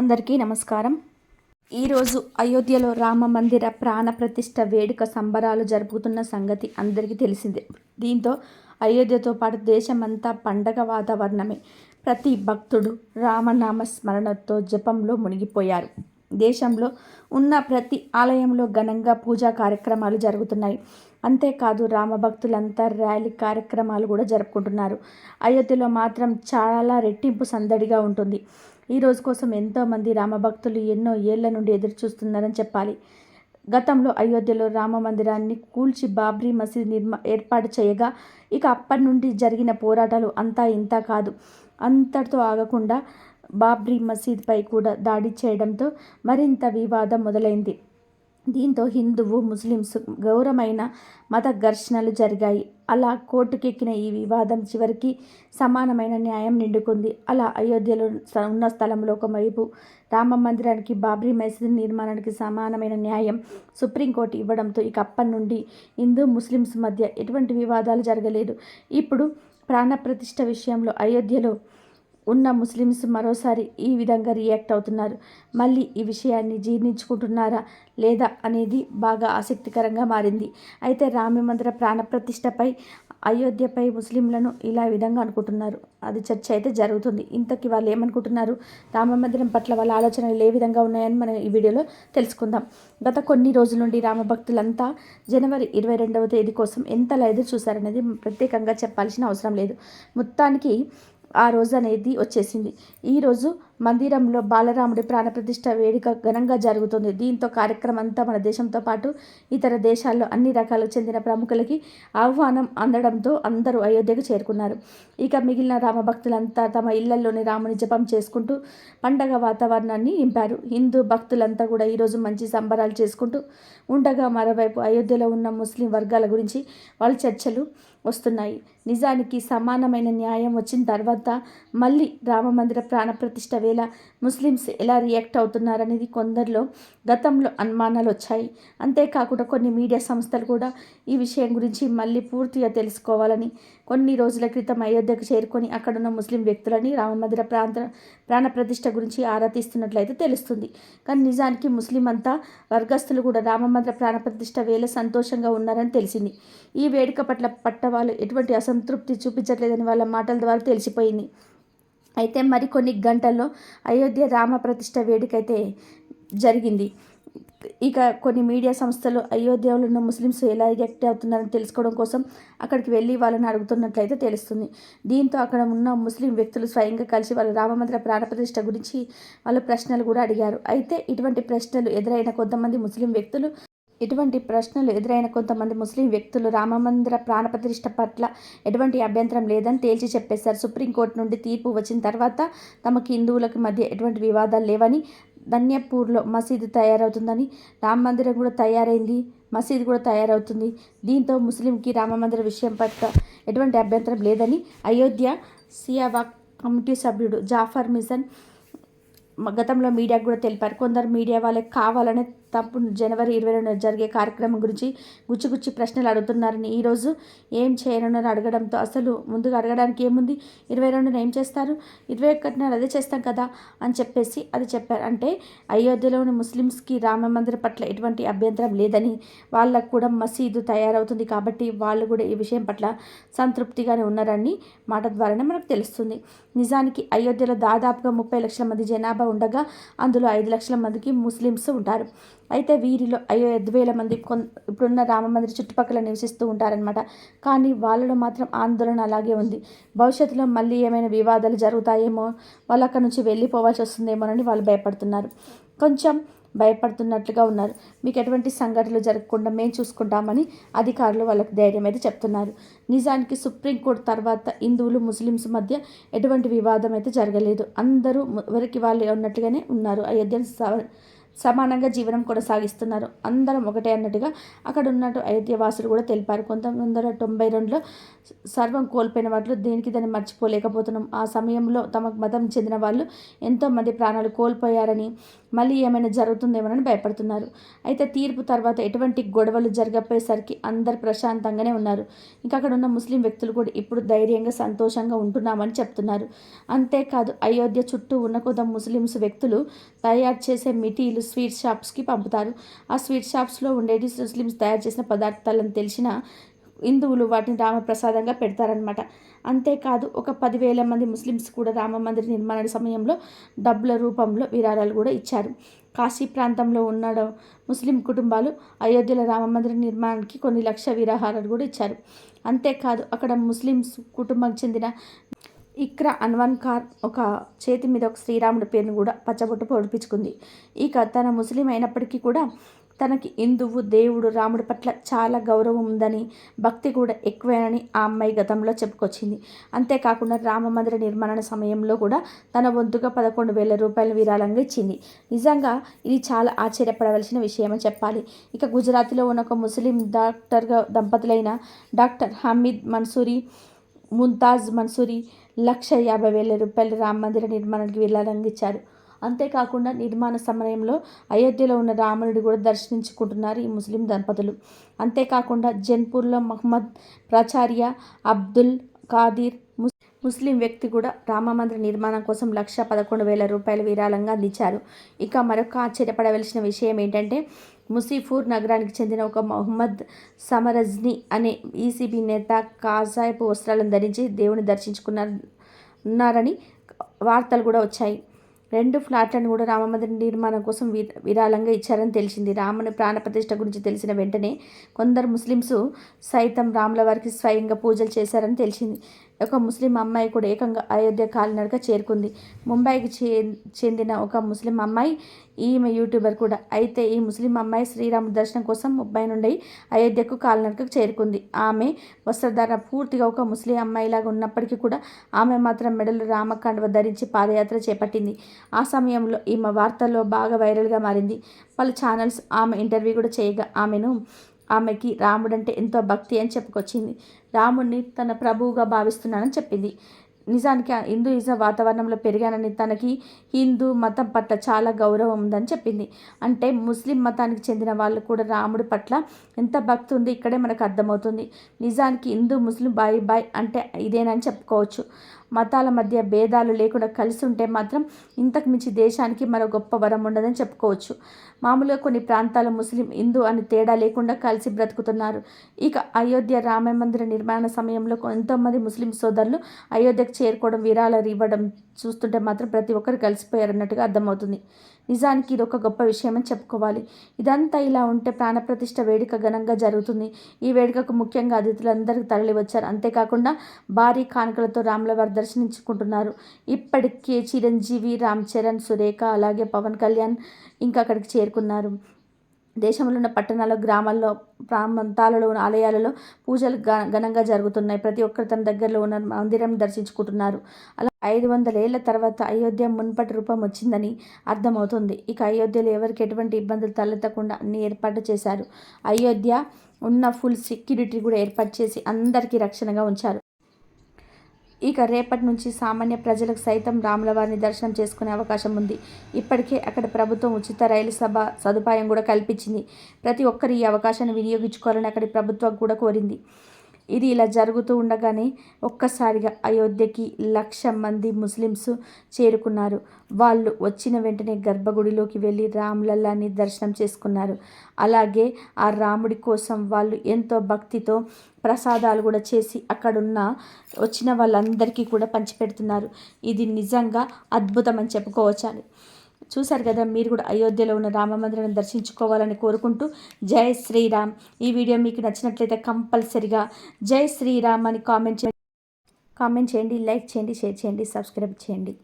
అందరికీ నమస్కారం. ఈరోజు అయోధ్యలో రామ మందిర ప్రాణ ప్రతిష్ట వేడుక సంబరాలు జరుపుతున్న సంగతి అందరికీ తెలిసిందే. దీంతో అయోధ్యతో పాటు దేశమంతా పండగ వాతావరణమే. ప్రతి భక్తుడు రామనామ స్మరణతో జపంలో మునిగిపోయారు. దేశంలో ఉన్న ప్రతి ఆలయంలో ఘనంగా పూజా కార్యక్రమాలు జరుగుతున్నాయి. అంతేకాదు రామభక్తులంతా ర్యాలీ కార్యక్రమాలు కూడా జరుపుకుంటున్నారు. అయోధ్యలో మాత్రం చాలా రెట్టింపు సందడిగా ఉంటుంది. ఈ రోజు కోసం ఎంతోమంది రామభక్తులు ఎన్నో ఏళ్ళ నుండి ఎదురుచూస్తున్నారని చెప్పాలి. గతంలో అయోధ్యలో రామ మందిరాన్ని కూల్చి బాబ్రీ మసీద్ నిర్మా ఏర్పాటు చేయగా ఇక అప్పటి నుండి జరిగిన పోరాటాలు అంతా ఇంత కాదు. అంతటితో ఆగకుండా బాబ్రీ మసీద్పై కూడా దాడి చేయడంతో మరింత వివాదం మొదలైంది. దీంతో హిందువు ముస్లిమ్స్ ఘోరమైన మత ఘర్షణలు జరిగాయి. అలా కోర్టుకెక్కిన ఈ వివాదం చివరికి సమానమైన న్యాయం నిండుకుంది. అలా అయోధ్యలో ఉన్న స్థలంలో ఒకవైపు రామ మందిరానికి బాబ్రీ మసీద్ నిర్మాణానికి సమానమైన న్యాయం సుప్రీంకోర్టు ఇవ్వడంతో ఇక అప్పటి నుండి హిందూ ముస్లిమ్స్ మధ్య ఎటువంటి వివాదాలు జరగలేదు. ఇప్పుడు ప్రాణప్రతిష్ఠ విషయంలో అయోధ్యలో ఉన్న ముస్లిమ్స్ మరోసారి ఈ విధంగా రియాక్ట్ అవుతున్నారు. మళ్ళీ ఈ విషయాన్ని జీర్ణించుకుంటున్నారా లేదా అనేది బాగా ఆసక్తికరంగా మారింది. అయితే రామ మందిర ప్రాణప్రతిష్టపై అయోధ్యపై ముస్లింలను ఇలా విధంగా అనుకుంటున్నారు. అది చర్చ అయితే జరుగుతుంది. ఇంతకీ వాళ్ళు ఏమనుకుంటున్నారు? రామ మందిరం పట్ల వాళ్ళ ఆలోచనలు ఏ విధంగా ఉన్నాయని మనం ఈ వీడియోలో తెలుసుకుందాం. గత కొన్ని రోజుల నుండి రామభక్తులంతా జనవరి ఇరవై రెండవ తేదీ కోసం ఎంతలా ఎదురు చూశారనేది ప్రత్యేకంగా చెప్పాల్సిన అవసరం లేదు. మొత్తానికి ఆ రోజు అనేది వచ్చేసింది. ఈరోజు మందిరంలో బాలరాముడి ప్రాణప్రతిష్ఠ వేడుక ఘనంగా జరుగుతుంది. దీంతో కార్యక్రమం అంతా మన దేశంతో పాటు ఇతర దేశాల్లో అన్ని రకాలకు చెందిన ప్రముఖులకి ఆహ్వానం అందడంతో అందరూ అయోధ్యకు చేరుకున్నారు. ఇక మిగిలిన రామభక్తులంతా తమ ఇళ్ళలోని రాముని జపం చేసుకుంటూ పండగ వాతావరణాన్ని నింపారు. హిందూ భక్తులంతా కూడా ఈరోజు మంచి సంబరాలు చేసుకుంటూ ఉండగా మరోవైపు అయోధ్యలో ఉన్న ముస్లిం వర్గాల గురించి వాళ్ళ చర్చలు వస్తున్నాయి. నిజానికి సమానమైన న్యాయం వచ్చిన తర్వాత మళ్ళీ రామమందిర ప్రాణప్రతిష్ఠ వేళ ముస్లిమ్స్ ఎలా రియాక్ట్ అవుతున్నారనేది కొందరిలో గతంలో అనుమానాలు వచ్చాయి. అంతేకాకుండా కొన్ని మీడియా సంస్థలు కూడా ఈ విషయం గురించి మళ్ళీ పూర్తిగా తెలుసుకోవాలని కొన్ని రోజుల క్రితం అయోధ్యకు చేరుకొని అక్కడున్న ముస్లిం వ్యక్తులని రామమందిర ప్రాంత ప్రాణప్రతిష్ఠ గురించి ఆరా తీస్తున్నట్లయితే తెలుస్తుంది. కానీ నిజానికి ముస్లిం అంతా వర్గస్తులు కూడా రామమందిర ప్రాణప్రతిష్ఠ వేళ సంతోషంగా ఉన్నారని తెలిసింది. ఈ వేడుక పట్ల పట్టవాళ్ళు ఎటువంటి అసంతృప్తి చూపించట్లేదని వాళ్ళ మాటల ద్వారా తెలిసిపోయింది. అయితే మరికొన్ని గంటల్లో అయోధ్య రామ ప్రతిష్ట వేడుక అయితే జరిగింది. ఇక కొన్ని మీడియా సంస్థలు అయోధ్యలో ఉన్న ముస్లిమ్స్ ఎలా రియాక్ట్ అవుతున్నారని తెలుసుకోవడం కోసం అక్కడికి వెళ్ళి వాళ్ళని అడుగుతున్నట్లయితే తెలుస్తుంది. దీంతో అక్కడ ఉన్న ముస్లిం వ్యక్తులు స్వయంగా కలిసి వాళ్ళ రామమందిర ప్రాణప్రతిష్ఠ గురించి వాళ్ళ ప్రశ్నలు కూడా అడిగారు. అయితే ఇటువంటి ప్రశ్నలు ఎదురైన కొంతమంది ముస్లిం వ్యక్తులు ఇటువంటి ప్రశ్నలు ఎదురైన కొంతమంది ముస్లిం వ్యక్తులు రామమందిర ప్రాణప్రతిష్ఠ పట్ల ఎటువంటి అభ్యంతరం లేదని తేల్చి చెప్పేశారు. సుప్రీంకోర్టు నుండి తీర్పు వచ్చిన తర్వాత తమకు హిందువులకు మధ్య ఎటువంటి వివాదాలు లేవని ధన్యపూర్లో మసీదు తయారవుతుందని రామ మందిరం కూడా తయారైంది మసీదు కూడా తయారవుతుంది. దీంతో ముస్లింకి రామ మందిర విషయం పట్ల ఎటువంటి అభ్యంతరం లేదని అయోధ్య సియావా కమిటీ సభ్యుడు జాఫర్ మిజన్ గతంలో మీడియాకు కూడా తెలిపారు. కొందరు మీడియా వాళ్ళకి కావాలనే తప్పు జనవరి ఇరవై రెండు జరిగే కార్యక్రమం గురించి గుచ్చిగుచ్చి ప్రశ్నలు అడుగుతున్నారని ఈరోజు ఏం చేయనున్నారు అడగడంతో అసలు ముందుగా అడగడానికి ఏముంది? ఇరవై రెండున ఏం చేస్తారు? ఇరవై ఒకటిన అదే చేస్తాం కదా అని చెప్పేసి అది చెప్పారు. అంటే అయోధ్యలోని ముస్లిమ్స్కి రామ మందిర పట్ల ఎటువంటి అభ్యంతరం లేదని వాళ్ళకు కూడా మసీదు తయారవుతుంది కాబట్టి వాళ్ళు కూడా ఈ విషయం పట్ల సంతృప్తిగానే ఉన్నారని మాట ద్వారానే మనకు తెలుస్తుంది. నిజానికి అయోధ్యలో దాదాపుగా ముప్పై లక్షల మంది జనాభా ఉండగా అందులో ఐదు లక్షల మందికి ముస్లిమ్స్ ఉంటారు. అయితే వీరిలో అయ్యో వేల మంది కొన్ ఇప్పుడున్న రామమందిర చుట్టుపక్కల నివసిస్తూ ఉంటారనమాట కానీ వాళ్ళలో మాత్రం ఆందోళన అలాగే ఉంది. భవిష్యత్తులో మళ్ళీ ఏమైనా వివాదాలు జరుగుతాయేమో వాళ్ళు అక్కడ నుంచి వెళ్ళిపోవాల్సి వస్తుందేమోనని వాళ్ళు భయపడుతున్నారు. కొంచెం భయపడుతున్నట్లుగా ఉన్నారు. మీకు ఎటువంటి సంఘటనలు జరగకుండా మేము చూసుకుంటామని అధికారులు వాళ్ళకి ధైర్యం అయితే చెప్తున్నారు. నిజానికి సుప్రీంకోర్టు తర్వాత హిందువులు ముస్లిమ్స్ మధ్య ఎటువంటి వివాదం అయితే జరగలేదు. అందరూ ఎవరికి వాళ్ళు ఉన్నట్టుగానే ఉన్నారు. అయోధ్య సమానంగా జీవనం కొనసాగిస్తున్నారు. అందరం ఒకటే అన్నట్టుగా అక్కడ ఉన్నట్టు అయోధ్య వాసులు కూడా తెలిపారు. కొంతమంది వందల తొంభై రెండులో సర్వం కోల్పోయిన వాటిలో దేనికి దాన్ని మర్చిపోలేకపోతున్నాం. ఆ సమయంలో తమకు మతం చెందిన వాళ్ళు ఎంతోమంది ప్రాణాలు కోల్పోయారని మళ్ళీ ఏమైనా జరుగుతుందేమోనని భయపడుతున్నారు. అయితే తీర్పు తర్వాత ఎటువంటి గొడవలు జరగపోయేసరికి అందరు ప్రశాంతంగానే ఉన్నారు. ఇంకా అక్కడ ఉన్న ముస్లిం వ్యక్తులు కూడా ఇప్పుడు ధైర్యంగా సంతోషంగా ఉంటున్నామని చెప్తున్నారు. అంతేకాదు అయోధ్య చుట్టూ ఉన్న కొంత ముస్లిమ్స్ వ్యక్తులు తయారు చేసే మిటీలు స్వీట్ షాప్స్కి పంపుతారు. ఆ స్వీట్ షాప్స్లో ఉండేది ముస్లిమ్స్ తయారు చేసిన పదార్థాలను తెలిసిన హిందువులు వాటిని రామప్రసాదంగా పెడతారనమాట అంతేకాదు ఒక పదివేల మంది ముస్లిమ్స్ కూడా రామ మందిర నిర్మాణ సమయంలో డబ్బుల రూపంలో విరాళాలు కూడా ఇచ్చారు. కాశీ ప్రాంతంలో ఉన్న ముస్లిం కుటుంబాలు అయోధ్యలో రామ మందిర నిర్మాణానికి కొన్ని లక్ష విరాహారాలు కూడా ఇచ్చారు. అంతేకాదు అక్కడ ముస్లిమ్స్ కుటుంబానికి చెందిన ఇక్రా అన్వన్ ఖాన్ ఒక చేతి మీద ఒక శ్రీరాముడి పేరును కూడా పచ్చబొట్టు పొడిపించుకుంది ఇక తన ముస్లిం అయినప్పటికీ కూడా తనకి హిందువు దేవుడు రాముడి పట్ల చాలా గౌరవం ఉందని భక్తి కూడా ఎక్కువేనని ఆ అమ్మాయి గతంలో చెప్పుకొచ్చింది. అంతేకాకుండా రామ మందిర నిర్మాణ సమయంలో కూడా తన వంతుగా పదకొండు వేల రూపాయలు విరాళంగా ఇచ్చింది. నిజంగా ఇది చాలా ఆశ్చర్యపడవలసిన విషయమని చెప్పాలి. ఇక గుజరాత్లో ఉన్న ఒక ముస్లిం డాక్టర్గా దంపతులైన డాక్టర్ హమీద్ మన్సూరి ముంతాజ్ మన్సూరి లక్ష యాభై వేల రూపాయలు రామ మందిర నిర్మాణానికి విరాళంగా ఇచ్చారు అంతేకాకుండా నిర్మాణ సమయంలో అయోధ్యలో ఉన్న రాముడిని కూడా దర్శించుకుంటున్నారు ఈ ముస్లిం దంపతులు. అంతేకాకుండా జన్పూర్లో మహమ్మద్ ప్రాచార్య అబ్దుల్ ఖాదీర్ ముస్లిం వ్యక్తి కూడా రామమందిర నిర్మాణం కోసం లక్ష పదకొండు వేల రూపాయలు విరాళంగా అందించారు. ఇక మరొక ఆశ్చర్యపడవలసిన విషయం ఏంటంటే ముసీఫూర్ నగరానికి చెందిన ఒక మొహమ్మద్ సమరజ్ని అనే ఈసీబీ నేత కాజాయపు వస్త్రాలను ధరించి దేవుని దర్శించుకున్నారని ఉన్నారని వార్తలు కూడా వచ్చాయి. రెండు ఫ్లాట్లను కూడా రామమందిర నిర్మాణం కోసం విరాళంగా ఇచ్చారని తెలిసింది. రాముని ప్రాణప్రతిష్ఠ గురించి తెలిసిన వెంటనే కొందరు ముస్లిమ్స్ సైతం రాముల వారికి స్వయంగా పూజలు చేశారని తెలిసింది. ఒక ముస్లిం అమ్మాయి కూడా ఏకంగా అయోధ్య కాలినడక చేరుకుంది. ముంబైకి చెందిన ఒక ముస్లిం అమ్మాయి ఈమె యూట్యూబర్ కూడా. అయితే ఈ ముస్లిం అమ్మాయి శ్రీరాము దర్శనం కోసం ముంబై నుండి అయోధ్యకు కాలినడకకు చేరుకుంది. ఆమె వస్త్రధారణ పూర్తిగా ఒక ముస్లిం అమ్మాయిలాగా ఉన్నప్పటికీ కూడా ఆమె మాత్రం మెడలు రామకాండవ ధరించి పాదయాత్ర చేపట్టింది. ఆ సమయంలో ఈమె వార్తల్లో బాగా వైరల్గా మారింది. పలు ఛానల్స్ ఆమె ఇంటర్వ్యూ కూడా చేయగా ఆమెను ఆమెకి రాముడంటే ఎంతో భక్తి అని చెప్పుకొచ్చింది. రాముడిని తన ప్రభువుగా భావిస్తున్నానని చెప్పింది. నిజానికి హిందూయిజం వాతావరణంలో పెరిగానని తనకి హిందూ మతం పట్ల చాలా గౌరవం ఉందని చెప్పింది. అంటే ముస్లిం మతానికి చెందిన వాళ్ళు కూడా రాముడి పట్ల ఎంత భక్తి ఉంది ఇక్కడే మనకు అర్థమవుతుంది. నిజానికి హిందూ ముస్లిం బాయ్ బాయ్ అంటే ఇదేనని చెప్పుకోవచ్చు. మతాల మధ్య భేదాలు లేకుండా కలిసి ఉంటే మాత్రం ఇంతకు మించి దేశానికి మరో గొప్ప వరం ఉండదని చెప్పుకోవచ్చు. మామూలుగా కొన్ని ప్రాంతాల ముస్లిం హిందూ అని తేడా లేకుండా కలిసి బ్రతుకుతున్నారు. ఇక అయోధ్య రామ మందిర నిర్మాణ సమయంలో ఎంతోమంది ముస్లిం సోదరులు అయోధ్యకు చేరుకోవడం విరాళాలు ఇవ్వడం చూస్తుంటే మాత్రం ప్రతి ఒక్కరు కలిసిపోయారన్నట్టుగా అర్థమవుతుంది. నిజానికి ఇది ఒక గొప్ప విషయం అని చెప్పుకోవాలి. ఇదంతా ఇలా ఉంటే ప్రాణప్రతిష్ఠ వేడుక ఘనంగా జరుగుతుంది. ఈ వేడుకకు ముఖ్యంగా అతిథులందరూ తరలి వచ్చారు అంతేకాకుండా భారీ కానుకలతో రాములవారి దర్శనించుకుంటున్నారు ఇప్పటికే చిరంజీవి రామ్ చరణ్ సురేఖ అలాగే పవన్ కళ్యాణ్ ఇంకా అక్కడికి చేరుకున్నారు. దేశంలో ఉన్న పట్టణాల్లో గ్రామాల్లో ప్రాంతాలలో ఉన్న ఆలయాలలో పూజలు ఘనంగా జరుగుతున్నాయి. ప్రతి ఒక్కరు తన దగ్గరలో ఉన్న మందిరం దర్శించుకుంటున్నారు. అలా ఐదు వందల ఏళ్ళ తర్వాత అయోధ్య మున్పటి రూపం వచ్చిందని అర్థమవుతుంది. ఇక అయోధ్యలో ఎవరికి ఎటువంటి ఇబ్బందులు తలెత్తకుండా అన్ని ఏర్పాటు చేశారు. అయోధ్య ఉన్న ఫుల్ సెక్యూరిటీ కూడా ఏర్పాటు చేసి అందరికీ రక్షణగా ఉంచారు. ఇక రేపటి నుంచి సామాన్య ప్రజలకు సైతం రాములవారిని దర్శనం చేసుకునే అవకాశం ఉంది. ఇప్పటికే అక్కడ ప్రభుత్వం ఉచిత రైలు సభ సదుపాయం కూడా కల్పించింది. ప్రతి ఒక్కరు ఈ అవకాశాన్ని వినియోగించుకోవాలని అక్కడి ప్రభుత్వం కూడా కోరింది. ఇది ఇలా జరుగుతూ ఉండగానే ఒక్కసారిగా అయోధ్యకి లక్ష మంది ముస్లిమ్స్ చేరుకున్నారు. వాళ్ళు వచ్చిన వెంటనే గర్భగుడిలోకి వెళ్ళి రాములల్లాని దర్శనం చేసుకున్నారు. అలాగే ఆ రాముడి కోసం వాళ్ళు ఎంతో భక్తితో ప్రసాదాలు కూడా చేసి అక్కడున్న వచ్చిన వాళ్ళందరికీ కూడా పంచిపెడుతున్నారు. ఇది నిజంగా అద్భుతం అని చూశారు కదా మీరు కూడా అయోధ్యలో ఉన్న రామ మందిరాన్ని దర్శించుకోవాలని కోరుకుంటూ జై శ్రీరామ్. ఈ వీడియో మీకు నచ్చినట్లయితే కంపల్సరిగా జై శ్రీరామ్ అని కామెంట్ చేయండి. కామెంట్ చేయండి లైక్ చేయండి షేర్ చేయండి సబ్స్క్రైబ్ చేయండి.